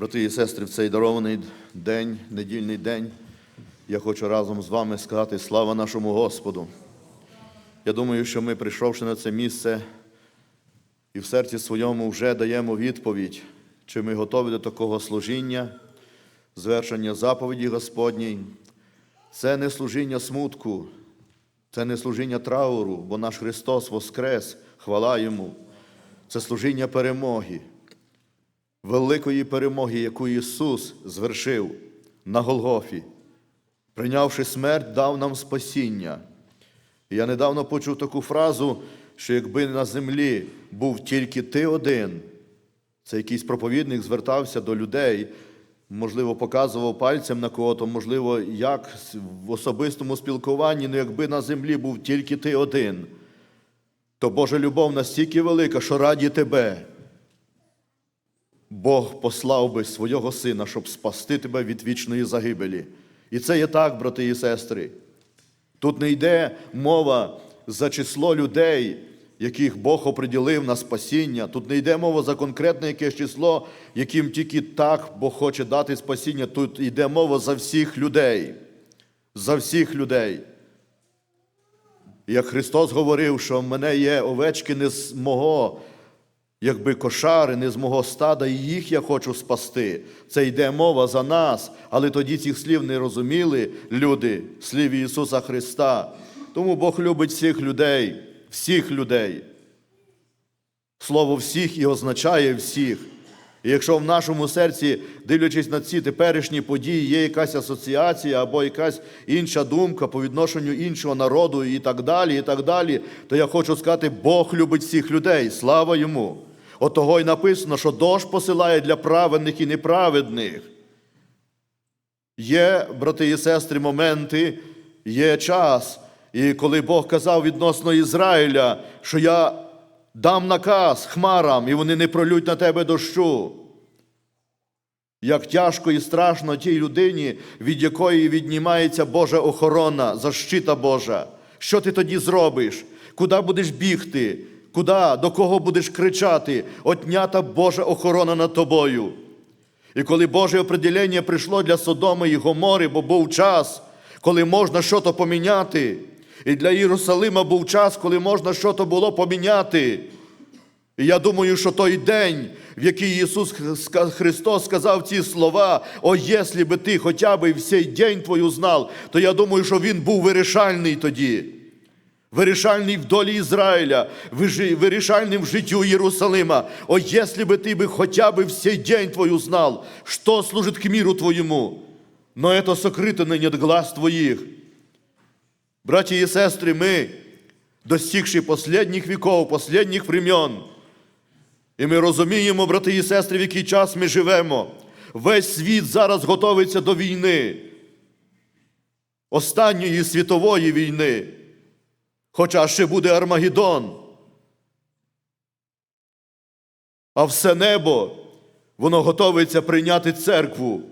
Брати і сестри, в цей дарований день, недільний день, я хочу разом з вами сказати слава нашому Господу. Я думаю, що ми, прийшовши на це місце, і в серці своєму вже даємо відповідь, чи ми готові до такого служіння, звершення заповіді Господній. Це не служіння смутку, це не служіння трауру, бо наш Христос воскрес, хвала Йому. Це служіння перемоги, великої перемоги, яку Ісус звершив на Голгофі, прийнявши смерть, дав нам спасіння. Я недавно почув таку фразу, що якби на землі був тільки ти один, це якийсь проповідник звертався до людей, можливо, показував пальцем на кого-то, можливо, як в особистому спілкуванні, ну якби на землі був тільки ти один, то Божа любов настільки велика, що раді тебе. Бог послав би свого сина, щоб спасти тебе від вічної загибелі. І це є так, брати і сестри. Тут не йде мова за число людей, яких Бог оприділив на спасіння. Тут не йде мова за конкретне якесь число, яким тільки так Бог хоче дати спасіння. Тут йде мова за всіх людей. За всіх людей. Як Христос говорив, що в мене є овечки не з мого, якби кошари, не з мого стада, і їх я хочу спасти. Це йде мова за нас, але тоді цих слів не розуміли люди, слів Ісуса Христа. Тому Бог любить всіх людей, всіх людей. Слово всіх і означає всіх. І якщо в нашому серці, дивлячись на ці теперішні події, є якась асоціація або якась інша думка по відношенню іншого народу і так далі, і так далі, то я хочу сказати, Бог любить всіх людей, слава йому. От того й написано, що дощ посилає для праведних і неправедних. Є, брати і сестри, моменти, є час. І коли Бог казав відносно Ізраїля, що я дам наказ хмарам, і вони не пролють на тебе дощу. Як тяжко і страшно тій людині, від якої віднімається Божа охорона, защита Божа. Що ти тоді зробиш? Куди будеш бігти? Куди? До кого будеш кричати? Отнята Божа охорона над тобою. І коли Боже определення прийшло для Содоми і Гомори, бо був час, коли можна щось поміняти, і для Єрусалима був час, коли можна щось було поміняти. І я думаю, що той день, в який Ісус Христос сказав ці слова, о, якщо би ти хоча б всей день твою знав, то я думаю, що Він був вирішальний тоді Вирішальний в долі Ізраїля, вирішальним в життю Єрусалима. О, если бы ты бы хотя бы всей день твою знал, что служит к миру твоему, но это сокрыто ныне от глаз твоих. Братья и сестры, мы, достигши последніх віков, последніх времен, і ми розуміємо, брати і сестри, в який час ми живемо. Весь світ зараз готовиться до війни, останньої світової війни. Хоча ще буде Армагеддон. А все небо, воно готовиться прийняти церкву.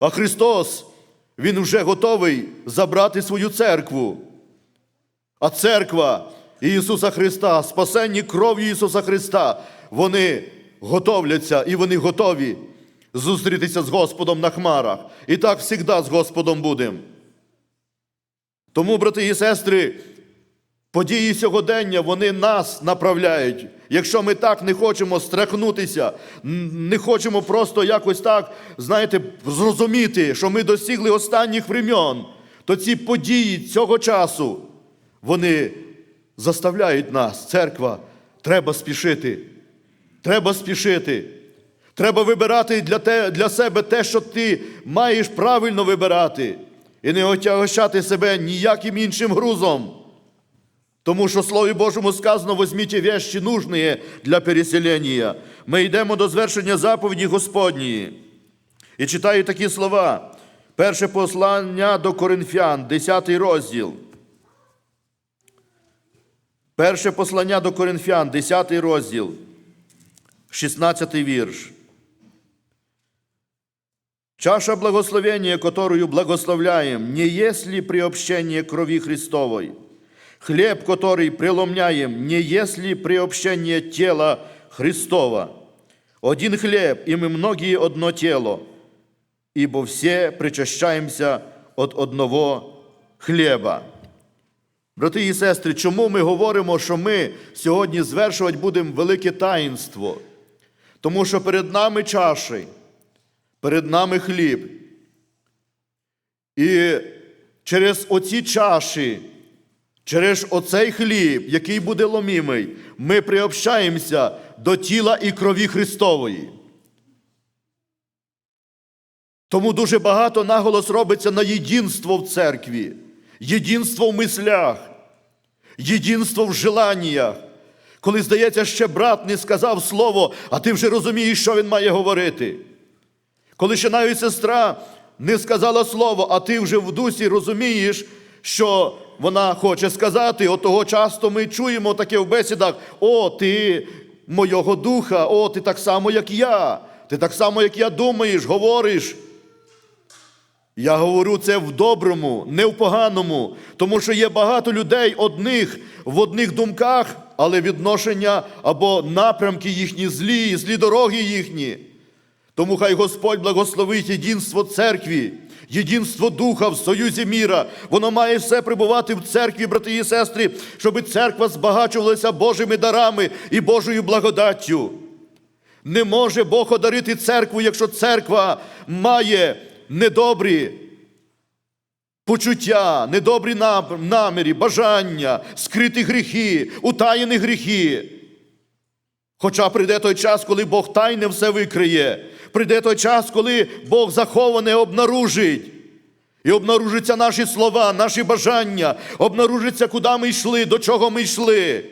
А Христос, Він вже готовий забрати свою церкву. А церква Ісуса Христа, спасенні кров'ю Ісуса Христа, вони готовляться і вони готові зустрітися з Господом на хмарах. І так завжди з Господом будемо. Тому, брати і сестри, події сьогодення вони нас направляють. Якщо ми так не хочемо страхнутися, не хочемо просто якось так, знаєте, зрозуміти, що ми досягли останніх времен, то ці події цього часу, вони заставляють нас, церква, треба спішити. Треба спішити. Треба вибирати для, те, для себе те, що ти маєш правильно вибирати і не отягощати себе ніяким іншим грузом. Тому що Слові Божому сказано, возьміть вещи нужні для переселення. Ми йдемо до звершення заповіді Господньої. І читаю такі слова. Перше послання до Коринфян, 10 розділ. Перше послання до Коринфян, 10 розділ, 16 вірш. Чаша благословения, которую благословляем, не есть ли приобщение крови Христовой? Хлеб, который преломняем, не есть ли приобщение тела Христова? Один хлеб, и мы многие одно тело, ибо все причащаємося от одного хліба. Брати і сестри, чому ми говоримо, що ми сьогодні звершувати будемо велике таїнство? Тому що перед нами чаші, перед нами хліб. І через оці чаші, через оцей хліб, який буде ломімий, ми приобщаємося до тіла і крові Христової. Тому дуже багато наголос робиться на єдинство в церкві, єдинство в мислях, єдинство в желаннях. Коли, здається, ще брат не сказав слово, а ти вже розумієш, що він має говорити. Коли ще навіть сестра не сказала слово, а ти вже в дусі розумієш, що вона хоче сказати, от того часто ми чуємо таке в бесідах: о, ти мого духа, о, ти так само, як я, ти так само, як я думаєш, говориш. Я говорю це в доброму, не в поганому, тому що є багато людей одних в одних думках, але відношення або напрямки їхні злі, злі дороги їхні. Тому хай Господь благословить єдинство церкві, єдинство духа в союзі міра. Воно має все прибувати в церкві, брати і сестри, щоб церква збагачувалася Божими дарами і Божою благодаттю. Не може Бог одарити церкву, якщо церква має недобрі почуття, недобрі наміри, бажання, скриті гріхи, утаєні гріхи. Хоча прийде той час, коли Бог тайне все викриє, прийде той час, коли Бог заховане обнаружить. І обнаружаться наші слова, наші бажання, обнаружиться, куди ми йшли, до чого ми йшли.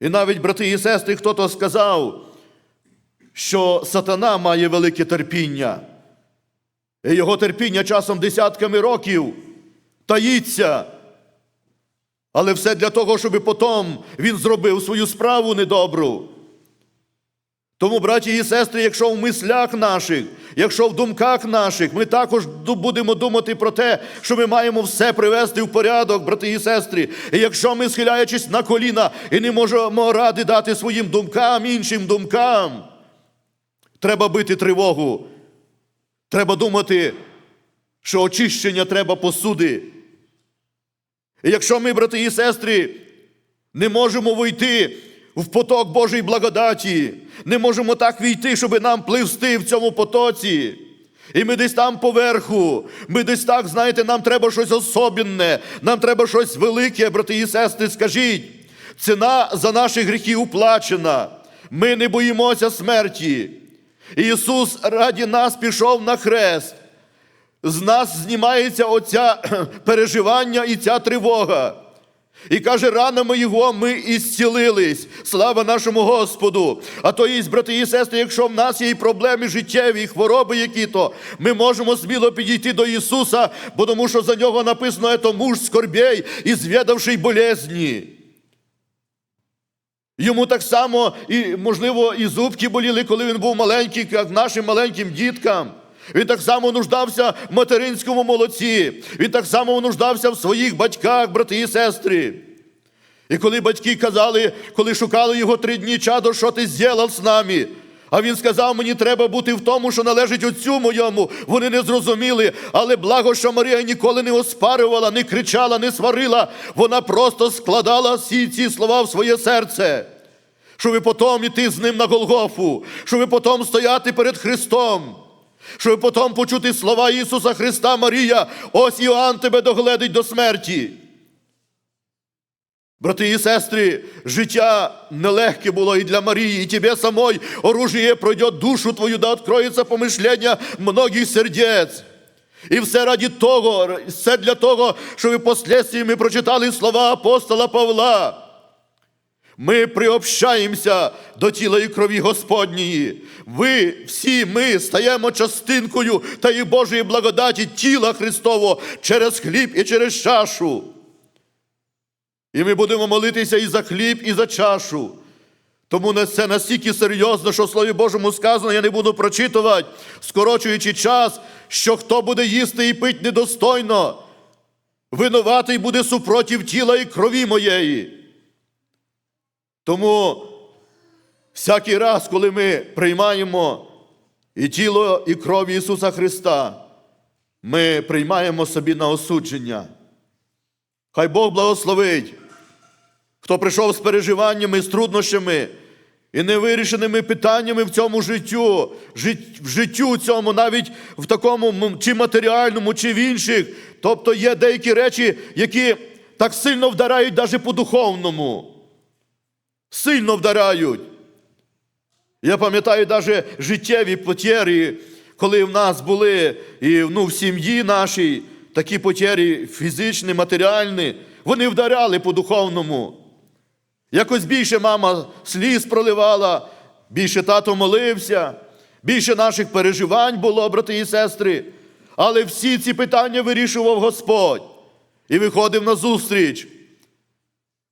І навіть, брати і сестри, хто-то сказав, що сатана має велике терпіння. І його терпіння часом десятками років таїться. Але все для того, щоб потім він зробив свою справу недобру. Тому, браті і сестри, якщо в мислях наших, якщо в думках наших, ми також будемо думати про те, що ми маємо все привести в порядок, брати і сестри. І якщо ми, схиляючись на коліна і не можемо ради дати своїм думкам, іншим думкам, треба бити тривогу. Треба думати, що очищення треба посуди. І якщо ми, брати і сестри, не можемо войти в поток Божої благодаті, не можемо так війти, щоб нам пливсти в цьому потоці. І ми десь там поверху, ми десь так, знаєте, нам треба щось особенне, нам треба щось велике, брати і сестри, скажіть. Ціна за наші гріхи уплачена. Ми не боїмося смерті. Ісус раді нас пішов на хрест. З нас знімається оця переживання і ця тривога. І каже, ранами Його ми ісцілились. Слава нашому Господу. А то є, брати і сестри, якщо в нас є і проблеми життєві, і хвороби які-то, ми можемо сміло підійти до Ісуса, бо тому що за нього написано «Ето муж скорбей і звідавший болезні. Йому так само, і, можливо, і зубки боліли, коли він був маленький, як нашим маленьким діткам. Він так само нуждався в материнському молоці. Він так само нуждався в своїх батьках, брати і сестри. І коли батьки казали, коли шукали його три дні чадо, що ти зробив з нами? А він сказав, мені треба бути в тому, що належить отцю моєму. Вони не зрозуміли, але благо, що Марія ніколи не оспарювала, не кричала, не сварила. Вона просто складала всі ці слова в своє серце. Щоб потім іти з ним на Голгофу, щоб потім стояти перед Христом. Щоб потім почути слова Ісуса Христа Марія, ось Іоанн тебе догледить до смерті. Брати і сестри, життя нелегке було і для Марії, і тебе самой оружие пройде душу твою, да откроється помишлення многих сердець. І все раді того, все для того, щоб впоследствии ми прочитали слова апостола Павла. Ми приобщаємося до тіла і крові Господньої. Ви всі ми стаємо частинкою та і Божої благодаті тіла Христового через хліб і через чашу. І ми будемо молитися і за хліб, і за чашу. Тому це настільки серйозно, що в Слові Божому сказано, я не буду прочитувати, скорочуючи час, що хто буде їсти і пити недостойно, винуватий буде супротив тіла і крові моєї. Тому Всякий раз, коли ми приймаємо і тіло, і кров Ісуса Христа, ми приймаємо собі на осудження. Хай Бог благословить, хто прийшов з переживаннями, з труднощами і невирішеними питаннями в цьому життю, в життю цьому, навіть в такому чи матеріальному, чи в інших. Тобто є деякі речі, які так сильно вдарають навіть по духовному. Сильно вдарають. Я пам'ятаю навіть життєві потєрі, коли в нас були і ну, в сім'ї нашій такі потєрі фізичні, матеріальні, вони вдаряли по духовному. Якось більше мама сліз проливала, більше тато молився, більше наших переживань було, брати і сестри. Але всі ці питання вирішував Господь і виходив на зустріч.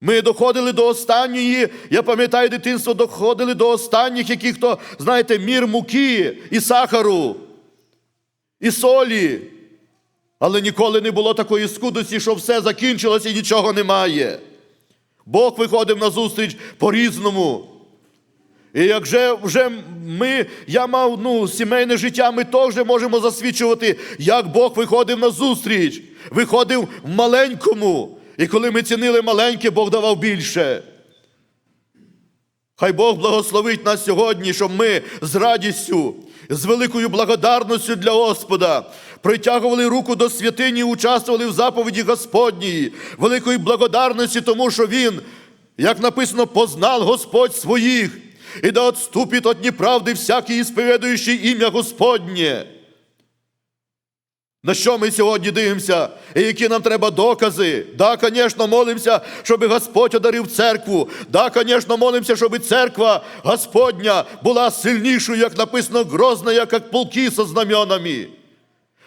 Ми доходили до останньої, я пам'ятаю, дитинство доходили до останніх, яких то, знаєте, мір муки і сахару, і солі. Але ніколи не було такої скудості, що все закінчилося і нічого немає. Бог виходив на зустріч по-різному. І як же вже ми, я мав ну, сімейне життя, ми теж можемо засвідчувати, як Бог виходив на зустріч, виходив в маленькому. І коли ми цінили маленьке, Бог давав більше. Хай Бог благословить нас сьогодні, щоб ми з радістю, з великою благодарністю для Господа притягували руку до святині участвували в заповіді Господній, великої благодарності, тому що Він, як написано, познав Господь своїх, і да отступить от неправди всякий, ісповідуючий ім'я Господнє. На що ми сьогодні дивимося? І які нам треба докази? Да, звісно, молимося, щоб Господь одарив церкву. Да, звісно, молимося, щоб церква Господня була сильнішою, як написано, грозна, як полки со знаменами.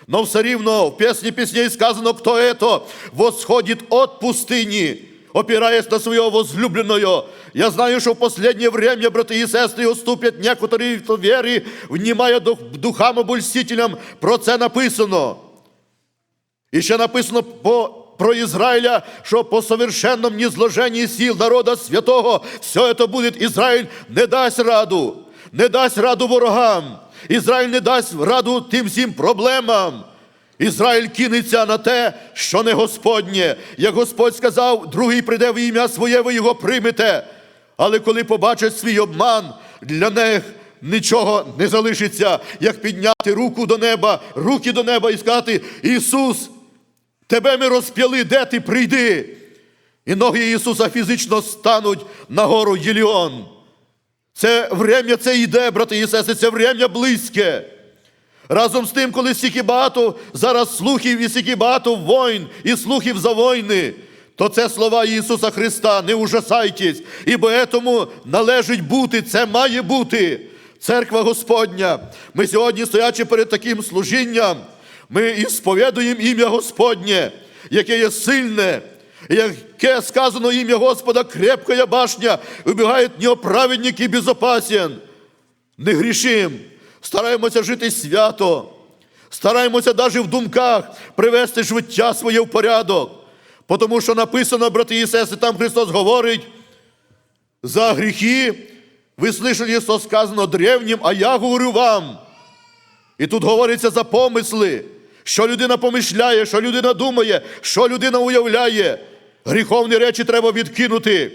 Но все рівно в пісні пісней сказано, хто это восходит от пустыни, опираясь на своего возлюбленного. Я знаю, что в последнее время, браты и сестры, уступят некоторые в вере, внимая дух- духам обольстителям. Про це написано. І ще написано по, про Ізраїля, що по совершенному незложенні сил народа святого все це буде Ізраїль не дасть раду, не дасть раду ворогам. Ізраїль не дасть раду тим всім проблемам. Ізраїль кинеться на те, що не Господнє. Як Господь сказав, другий прийде в ім'я своє, ви його приймете. Але коли побачать свій обман, для них нічого не залишиться, як підняти руку до неба, руки до неба і сказати: Ісус, тебе ми розп'яли, де ти прийди? І ноги Ісуса фізично стануть на гору Єліон. Це врем'я це йде, брати і сестри, це врем'я близьке. Разом з тим, коли стільки багато зараз слухів і стільки багато воїн і слухів за війни, то це слова Ісуса Христа, не ужасайтесь, ібо етому належить бути, це має бути. Церква Господня. Ми сьогодні, стоячи перед таким служінням, ми ісповідуємо ім'я Господнє, яке є сильне, яке сказано ім'я Господа, крепкая башня, убігають в і безопасен. Не грішим, стараємося жити свято, стараємося навіть в думках привести життя своє в порядок. Тому що написано, брати і сестри, там Христос говорить, за гріхи ви слышали, що сказано древнім, а я говорю вам. І тут говориться за помисли, що людина помишляє, що людина думає, що людина уявляє. Гріховні речі треба відкинути.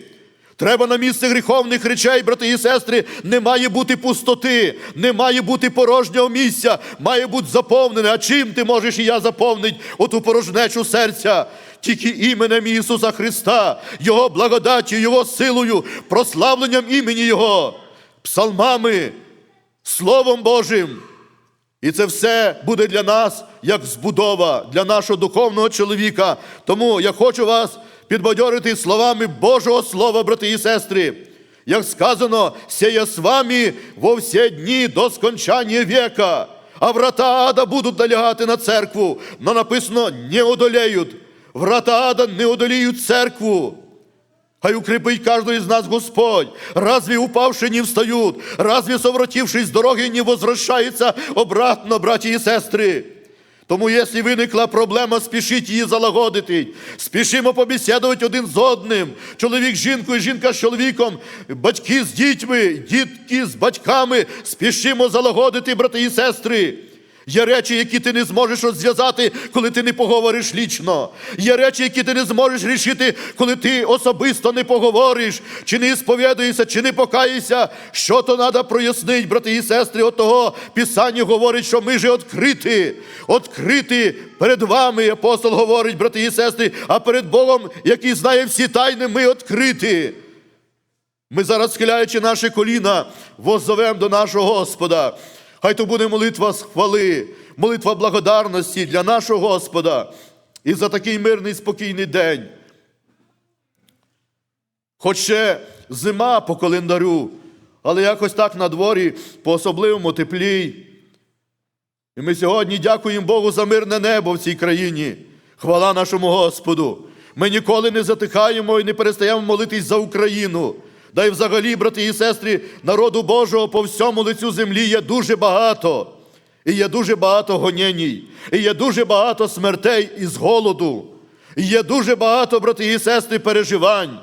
Треба на місце гріховних речей, брати і сестри, не має бути пустоти, не має бути порожнього місця, має бути заповнене. А чим ти можеш і я заповнити оту порожнечу серця? Тільки іменем Ісуса Христа, Його благодаттю, Його силою, прославленням імені Його, псалмами, Словом Божим. І це все буде для нас як збудова, для нашого духовного чоловіка. Тому я хочу вас підбадьорити словами Божого Слова, брати і сестри. Як сказано, сея з вами во всі дні до скончання века, а врата ада будуть налягати на церкву, но написано не одолеють. Врата ада не одоліють церкву. Хай укрепить каждого из нас Господь. Разве упавшие не встают? Разве совратившись с дороги не возвращаются обратно, братья и сестры? Тому, якщо виникла проблема, спішіть її залагодити. Спішимо побесідувати один з одним. Чоловік з жінкою, жінка з чоловіком, батьки з дітьми, дітки з батьками. Спішимо залагодити, брати і сестри. Є речі, які ти не зможеш розв'язати, коли ти не поговориш лічно. Є речі, які ти не зможеш рішити, коли ти особисто не поговориш, чи не сповідуєшся, чи не покаєшся. Що то треба прояснити, брати і сестри, от того Писання говорить, що ми же відкриті, відкриті перед вами, апостол говорить, брати і сестри, а перед Богом, який знає всі тайни, ми відкриті. Ми зараз, схиляючи наші коліна, воззовем до нашого Господа. Хай то буде молитва з хвали, молитва благодарності для нашого Господа і за такий мирний спокійний день. Хоч ще зима по календарю, але якось так на дворі по-особливому теплій. І ми сьогодні дякуємо Богу за мирне небо в цій країні. Хвала нашому Господу. Ми ніколи не затихаємо і не перестаємо молитись за Україну. Да й взагалі, брати і сестри, народу Божого по всьому лицю землі є дуже багато. І є дуже багато гонєній, і є дуже багато смертей із голоду, і є дуже багато, брати і сестри, переживань.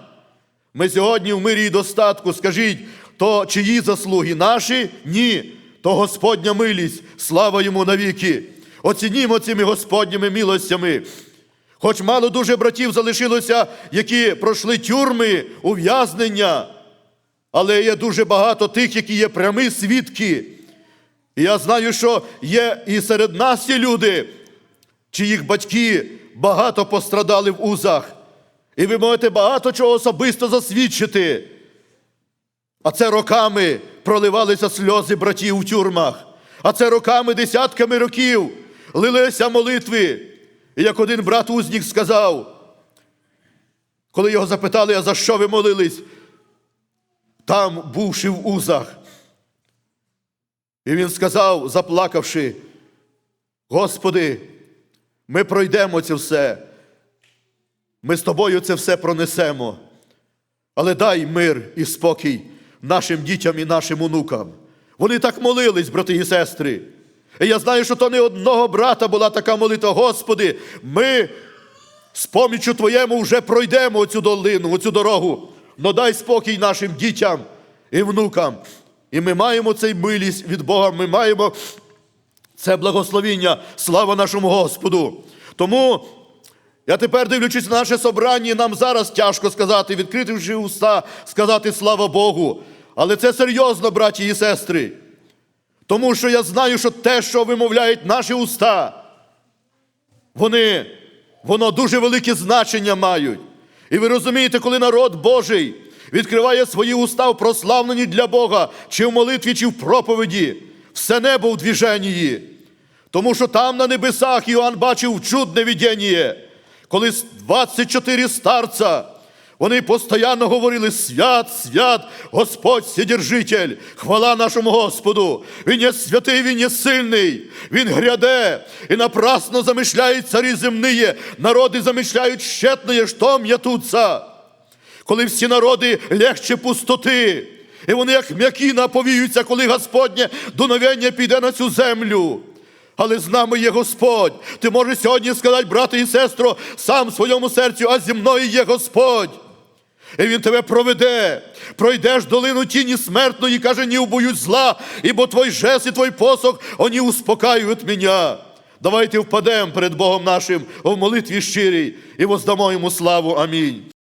Ми сьогодні в мирі і достатку, скажіть, то чиї заслуги наші? Ні. То Господня милість, слава йому навіки. Оцінімо цими Господніми милостями. Хоч мало дуже братів залишилося, які пройшли тюрми, ув'язнення, але є дуже багато тих, які є прямі свідки. І я знаю, що є і серед нас ті люди, чиїх батьки багато пострадали в узах. І ви можете багато чого особисто засвідчити. А це роками проливалися сльози братів в тюрмах. А це роками, десятками років лилися молитви. І як один брат узник сказав, коли його запитали, а за що ви молились, там, бувши в узах. І він сказав, заплакавши, Господи, ми пройдемо це все. Ми з тобою це все пронесемо. Але дай мир і спокій нашим дітям і нашим онукам. Вони так молились, брати і сестри. І я знаю, що то не одного брата була така молитва. Господи, ми з поміччю Твоєму вже пройдемо оцю долину, оцю дорогу. Но дай спокій нашим дітям і внукам. І ми маємо цей милість від Бога, ми маємо це благословіння. Слава нашому Господу. Тому я тепер дивлячись на наше собрання, нам зараз тяжко сказати, відкривши уста, сказати слава Богу. Але це серйозно, браті і сестри. Тому що я знаю, що те, що вимовляють наші уста, вони, воно дуже велике значення мають. І ви розумієте, коли народ Божий відкриває свої уста в прославленні для Бога, чи в молитві, чи в проповіді, все небо в двіженії. Тому що там на небесах Іоанн бачив чудне видіння, коли 24 старця, вони постійно говорили свят, свят, Господь Сідержитель, хвала нашому Господу. Він є святий, Він є сильний, Він гряде, і напрасно замишляють царі земні, народи замишляють щетне, що м'ятуться. Коли всі народи легче пустоти, і вони як м'які наповіються, коли Господнє дуновення піде на цю землю. Але з нами є Господь. Ти можеш сьогодні сказати, брате і сестро, сам в своєму серці, а зі мною є Господь. І Він тебе проведе, пройдеш долину тіні смертної, каже, не убоюсь зла, ібо твой жест і твой посох, вони успокаюють мене. Давайте впадемо перед Богом нашим в молитві щирій і воздамо йому славу. Амінь.